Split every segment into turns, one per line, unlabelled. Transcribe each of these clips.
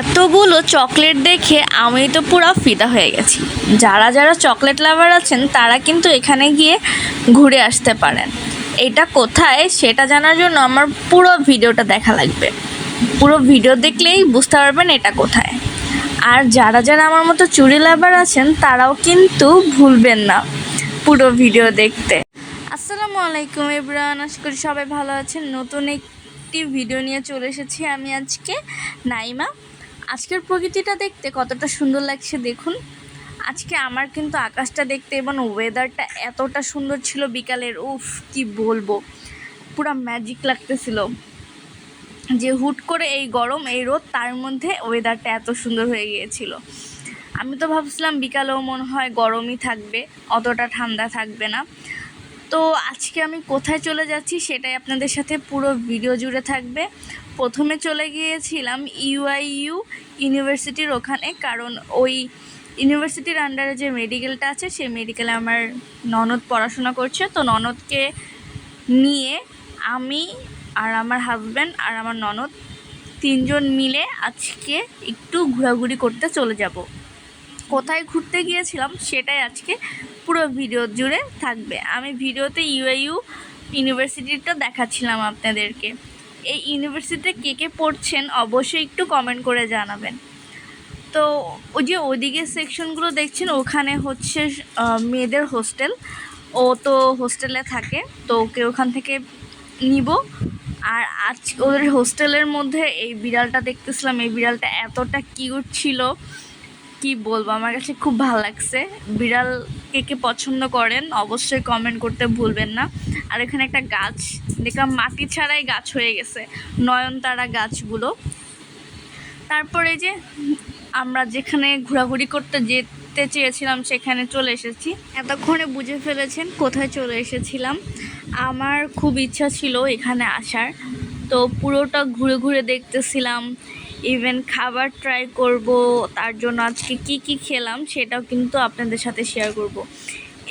এতগুলো চকলেট দেখে আমি তো পুরো ফিদা হয়ে গেছি। যারা যারা চকলেট লাভার আছেন, তারা কিন্তু এখানে গিয়ে ঘুরে আসতে পারেন। এটা কোথায় সেটা জানার জন্য আমার পুরো ভিডিওটা দেখা লাগবে। পুরো ভিডিও দেখলেই বুঝতে পারবেন এটা কোথায়। আর যারা যারা আমার মতো চুরি লাভার আছেন, তারাও কিন্তু ভুলবেন না পুরো ভিডিও দেখতে। আসসালামু আলাইকুম ইব্রান আশা করি সবাই ভালো আছেন। নতুন একটি ভিডিও নিয়ে চলে এসেছি আমি আজকে নাইমা। আজকের প্রকৃতিটা দেখতে কতটা সুন্দর লাগছে দেখুন। আজকে আমার কিন্তু আকাশটা দেখতে এবং ওয়েদারটা এতটা সুন্দর ছিল বিকালের, উফ, কি বলব। পুরো ম্যাজিক লাগতেছিল। যে হুট করে এই গরম, এই রোদ, তার মধ্যে ওয়েদারটা এত সুন্দর হয়ে গিয়েছিল। আমি তো ভাবছিলাম বিকালেও মনে হয় গরমই থাকবে, অতটা ঠান্ডা থাকবে না। তো আজকে আমি কোথায় চলে যাচ্ছি সেটাই আপনাদের সাথে পুরো ভিডিও জুড়ে থাকবে। প্রথমে চলে গিয়েছিলাম ইউআইইউ ইউনিভার্সিটির ওখানে, কারণ ওই ইউনিভার্সিটির আন্ডারে যে মেডিকেলটা আছে, সেই মেডিকেলে আমার ননদ পড়াশোনা করছে। তো ননদকে নিয়ে আমি আর আমার হাজব্যান্ড আর আমার ননদ তিনজন মিলে আজকে একটু ঘোরাঘুরি করতে চলে যাব। কোথায় ঘুরতে গিয়েছিলাম সেটাই আজকে পুরো ভিডিও জুড়ে থাকবে। আমি ভিডিওতে ইউআইইউ ইউনিভার্সিটিটা দেখাচ্ছিলাম আপনাদেরকে। এই ইউনিভার্সিটিতে কে কে পড়ছেন অবশ্যই একটু কমেন্ট করে জানাবেন। তো ওই যে ওদিকে সেকশনগুলো দেখছেন, ওখানে হচ্ছে মেয়েদের হোস্টেল ও তো হোস্টেলে থাকে, তো ওকে ওখান থেকে নিব। আর আজ ওদের হোস্টেলের মধ্যে এই বিড়ালটা দেখতেছিলাম, এই বিড়ালটা এতটা কিউট ছিল। কি বলব? আমার কাছে খুব ভালো লাগছে। বিড়াল কে কে পছন্দ করেন, অবশ্যই কমেন্ট করতে ভুলবেন না। আর এখানে একটা গাছ, দেখলাম মাটি ছাড়াই গাছ হয়ে গেছে, নয়নতারা গাছগুলো। তারপরে যে আমরা যেখানে ঘোরাঘুরি করতে যেতে চেয়েছিলাম, সেখানে চলে এসেছি। এতক্ষণে বুঝে ফেলেছেন কোথায় চলে এসেছিলাম। আমার খুব ইচ্ছা ছিল এখানে আসার। তো পুরোটা ঘুরে ঘুরে দেখতেছিলাম ইভেন খাবার ট্রাই করব, তার জন্য আজকে কি কি খেলাম সেটাও কিন্তু আপনাদের সাথে শেয়ার করব।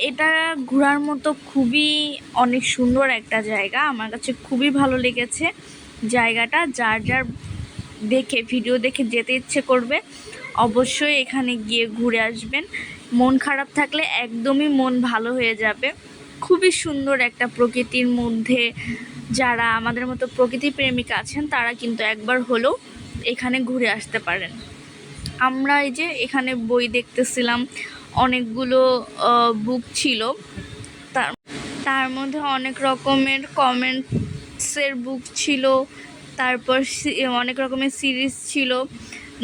এটা ঘোরার মতো খুবই অনেক সুন্দর একটা জায়গা, আমার কাছে খুবই ভালো লেগেছে জায়গাটা। যার যার দেখে ভিডিও দেখে যেতে ইচ্ছে করবে, অবশ্যই এখানে গিয়ে ঘুরে আসবেন। মন খারাপ থাকলে একদমই মন ভালো হয়ে যাবে। খুবই সুন্দর একটা প্রকৃতির মধ্যে যারা আমাদের মতো প্রকৃতি প্রেমিকা আছেন, তারা কিন্তু একবার হলেও এখানে ঘুরে আসতে পারেন। আমরা এই যে এখানে বই দেখতেছিলাম, অনেকগুলো বুক ছিল। তার তার মধ্যে অনেক রকমের কমেন্টসের বুক ছিল। তারপর অনেক রকমের সিরিজ ছিল,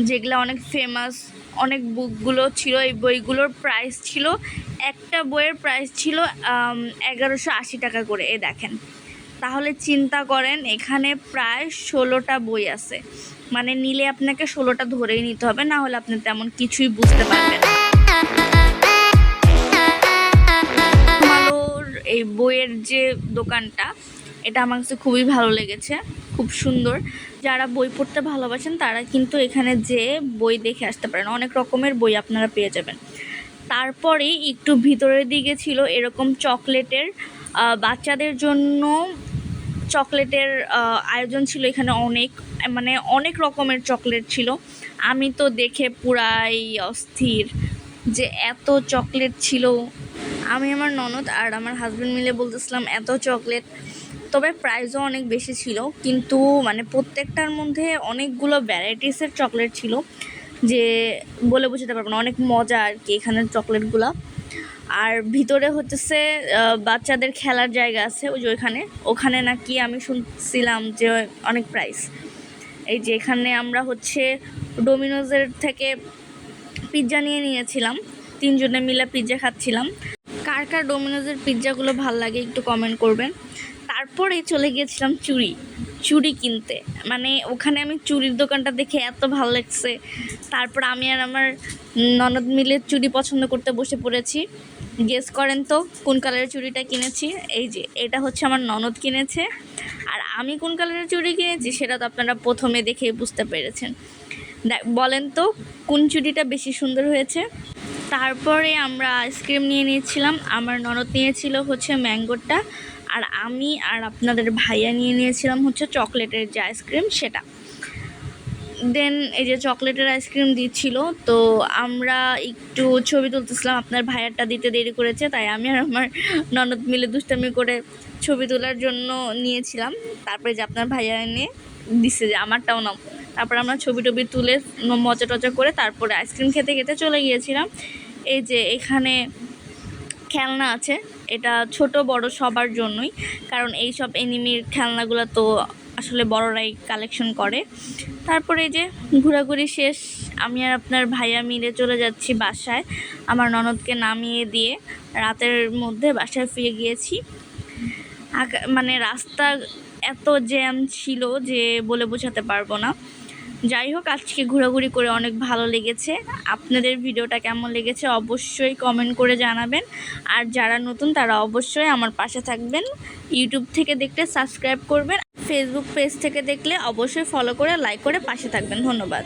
যেগুলো অনেক ফেমাস অনেক বুকগুলো ছিল। এই বইগুলোর প্রাইস ছিল, একটা বইয়ের প্রাইস ছিল এগারোশো আশি টাকা করে, এ দেখেন। তাহলে চিন্তা করেন, এখানে প্রায় ষোলোটা বই আছে। মানে নিলে আপনাকে ষোলোটা ধরেই নিতে হবে, না হলে আপনি তেমন কিছুই বুঝতে পারবেন এই বইয়ের যে দোকানটা, এটা আমার কাছে খুবই ভালো লেগেছে, খুব সুন্দর। যারা বই পড়তে ভালোবাসেন, তারা কিন্তু এখানে যে বই দেখে আসতে পারেন, অনেক রকমের বই আপনারা পেয়ে যাবেন। তারপরে একটু ভিতরের দিকে ছিল এরকম চকলেটের বাচ্চাদের জন্য চকলেটের আয়োজন ছিল এখানে অনেক মানে অনেক রকমের চকলেট ছিল। আমি তো দেখে পুরাই অস্থির যে এত চকলেট ছিল। আমি আমার ননদ আর আমার হাজব্যান্ড মিলে বলতেছিলাম, এত চকলেট। তবে প্রাইসও অনেক বেশি ছিল, কিন্তু মানে প্রত্যেকটার মধ্যে অনেকগুলো ভ্যারাইটিসের চকলেট ছিল, যে বলে বোঝাতে পারব না, অনেক মজা আর কি এখানের চকলেটগুলো। আর ভিতরে হচ্ছে বাচ্চাদের খেলার জায়গা আছে, ওই যে ওইখানে। ওখানে নাকি আমি শুনছিলাম যে অনেক প্রাইস এই যে এখানে আমরা হচ্ছে ডোমিনোজের থেকে পিৎজা নিয়ে নিয়েছিলাম। তিনজনে মিলে পিৎজা খাচ্ছিলাম। কার কার ডোমিনোজের পিৎজাগুলো ভালো লাগে একটু কমেন্ট করবেন। তারপরে চলে গিয়েছিলাম চুড়ি চুড়ি কিনতে। মানে ওখানে আমি চুড়ির দোকানটা দেখে এত ভালো লাগছে। তারপর আমি আর আমার ননদ মিলে চুড়ি পছন্দ করতে বসে পড়েছি। গেস করেন তো কোন কালারের চুড়িটা কিনেছি। এই যে, এটা হচ্ছে আমার ননদ কিনেছে। আর আমি কোন কালারের চুড়ি কিনেছি সেটা তো আপনারা প্রথমে দেখে বুঝতে পেরেছেন। বলেন তো কোন চুড়িটা বেশি সুন্দর হয়েছে? তারপরে আমরা আইসক্রিম নিয়ে নিয়েছিলাম, আমার ননদ নিয়েছিল হচ্ছে ম্যাঙ্গোটা, আর আমি আর আপনাদের ভাইয়া নিয়ে নিয়েছিলাম হচ্ছে চকলেটের যে আইসক্রিম সেটা। দেন এই যে চকলেটের আইসক্রিম দিচ্ছিল, তো আমরা একটু ছবি তুলতেছিলাম, আপনার ভাইয়ারটা দিতে দেরি করেছে, তাই আমি আর আমার ননদ মিলে দুষ্টামি করে ছবি তোলার জন্য নিয়েছিলাম। তারপরে যে আপনার ভাইয়া এনে দিছে যে আমারটাও নাও। তারপর আমরা ছবি টবি তুলে মজা টজা করে তারপরে আইসক্রিম খেতে খেতে চলে গিয়েছিলাম। এই যে এখানে খেলনা আছে, এটা ছোট বড় সবার জন্যই, কারণ এই সব এনিমির খেলনাগুলো তো আসলে বড়রাই কালেকশন করে। তারপরে যে ঘোরাঘুরি শেষ, আমি আর আপনার ভাইয়া মিলে চলে যাচ্ছি বাসায়। আমার ননদকে নামিয়ে দিয়ে রাতের মধ্যে বাসায় ফিরে গিয়েছি। মানে রাস্তা এত জ্যাম ছিল যে বলে বোঝাতে পারব না। যাই হোক, আজকে ঘোরাঘুরি করে অনেক ভালো লেগেছে। আপনাদের ভিডিওটা কেমন লেগেছে অবশ্যই কমেন্ট করে জানাবেন। আর যারা নতুন, তারা অবশ্যই আমার পাশে থাকবেন। ইউটিউব থেকে দেখতে সাবস্ক্রাইব করবেন। ফেসবুক পেজ থেকে দেখলে অবশ্যই ফলো করে লাইক করে পাশে থাকবেন। ধন্যবাদ।